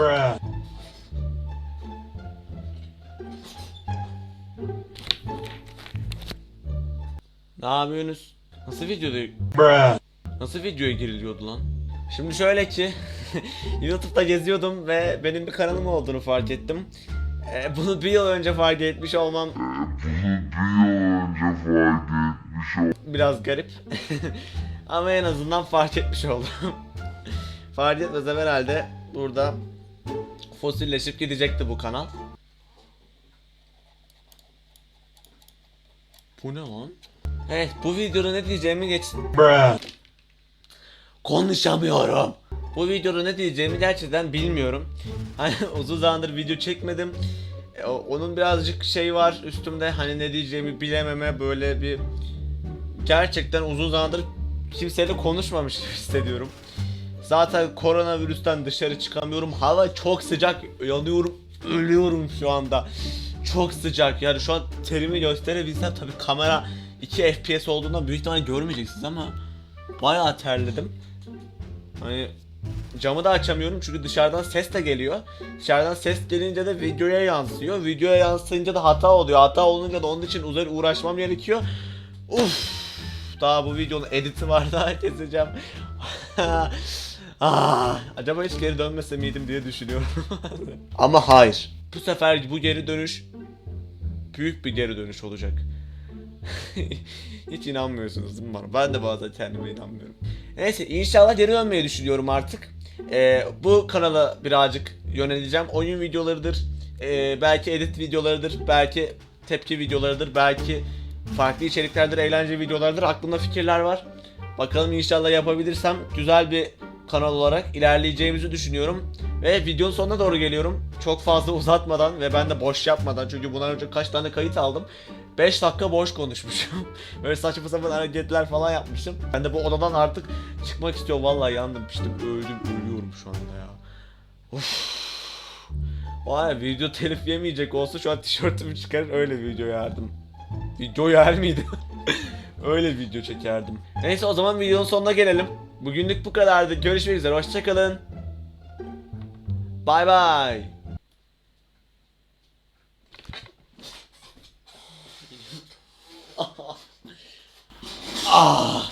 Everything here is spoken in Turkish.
Bruh. Ne yapıyorsunuz? Nasıl videoda Bruh. nasıl videoya giriliyordu lan? Şimdi şöyle ki YouTube'da geziyordum ve benim bir kanalım olduğunu fark ettim. Ee, bunu bir yıl önce fark etmiş olmam biraz garip. Ama en azından fark etmiş oldum. fark etmesem herhalde burada fosilleşip gidecekti bu kanal. Bu ne lan? Evet bu videoda ne diyeceğimi geç... Bruh. Konuşamıyorum. Bu videoda ne diyeceğimi gerçekten bilmiyorum. Hani uzun zamandır video çekmedim. E, Onun birazcık şey var üstümde hani ne diyeceğimi bilememe böyle bir gerçekten uzun zamandır kimseyle konuşmamış hissediyorum. Zaten koronavirüsten dışarı çıkamıyorum. Hava çok sıcak. Yanıyorum. Ölüyorum şu anda. Çok sıcak. Yani şu an terimi gösterebilsem tabii kamera 2 FPS olduğundan büyük ihtimalle görmeyeceksiniz ama bayağı terledim. Hani camı da açamıyorum çünkü dışarıdan ses de geliyor. Dışarıdan ses gelince de videoya yansıyor. Videoya yansıyınca da hata oluyor. Hata olunca da onun için uzun uğraşmam gerekiyor. Uf. Daha bu videonun editi var daha keseceğim. ah, acaba hiç geri dönmese miydim diye düşünüyorum. Ama hayır. Bu sefer bu geri dönüş büyük bir geri dönüş olacak. Hiç inanmıyorsunuz değil mi bana? Ben de bazen kendime inanmıyorum. Neyse inşallah geri dönmeyi düşünüyorum artık. Ee, bu kanala birazcık yöneleceğim. Oyun videolarıdır. ee, belki edit videolarıdır. Belki tepki videolarıdır. Belki farklı içeriklerdir, eğlence videolardır. Aklımda fikirler var. Bakalım inşallah yapabilirsem güzel bir kanal olarak ilerleyeceğimizi düşünüyorum. Ve videonun sonuna doğru geliyorum. Çok fazla uzatmadan ve ben de boş yapmadan çünkü bundan önce kaç tane kayıt aldım. 5 dakika boş konuşmuşum. Böyle saçma sapan hareketler falan yapmışım. Ben de bu odadan artık çıkmak istiyorum. Vallahi yandım piştim öldüm ölüyorum şu anda ya. Uf. Vay video telif yemeyecek olsa şu an tişörtümü çıkarır öyle video yerdim. Video yer miydi? öyle video çekerdim. Neyse o zaman videonun sonuna gelelim. Bugünlük bu kadardı. Görüşmek üzere. Hoşçakalın. Bay bay. ah.